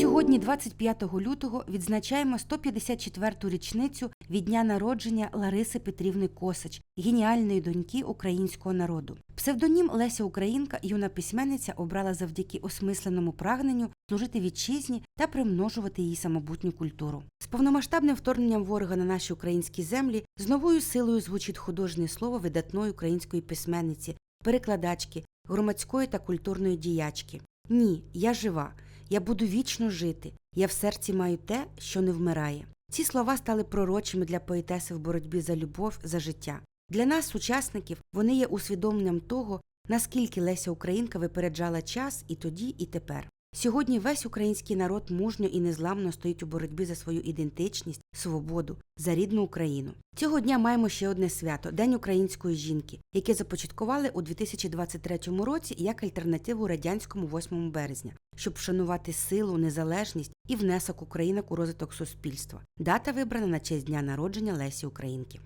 Сьогодні, 25 лютого, відзначаємо 154-ту річницю від дня народження Лариси Петрівни Косач, геніальної доньки українського народу. Псевдонім Леся Українка юна письменниця обрала завдяки осмисленому прагненню служити вітчизні та примножувати її самобутню культуру. З повномасштабним вторгненням ворога на наші українські землі з новою силою звучить художнє слово видатної української письменниці, перекладачки, громадської та культурної діячки. Ні, я жива. Я буду вічно жити. Я в серці маю те, що не вмирає. Ці слова стали пророчими для поетеси в боротьбі за любов, за життя. Для нас, сучасників, вони є усвідомленням того, наскільки Леся Українка випереджала час і тоді, і тепер. Сьогодні весь український народ мужньо і незламно стоїть у боротьбі за свою ідентичність, свободу, за рідну Україну. Цього дня маємо ще одне свято День української жінки, яке започаткували у 2023 році як альтернативу радянському 8 березня, щоб вшанувати силу, незалежність і внесок українок у розвиток суспільства. Дата вибрана на честь дня народження Лесі Українки.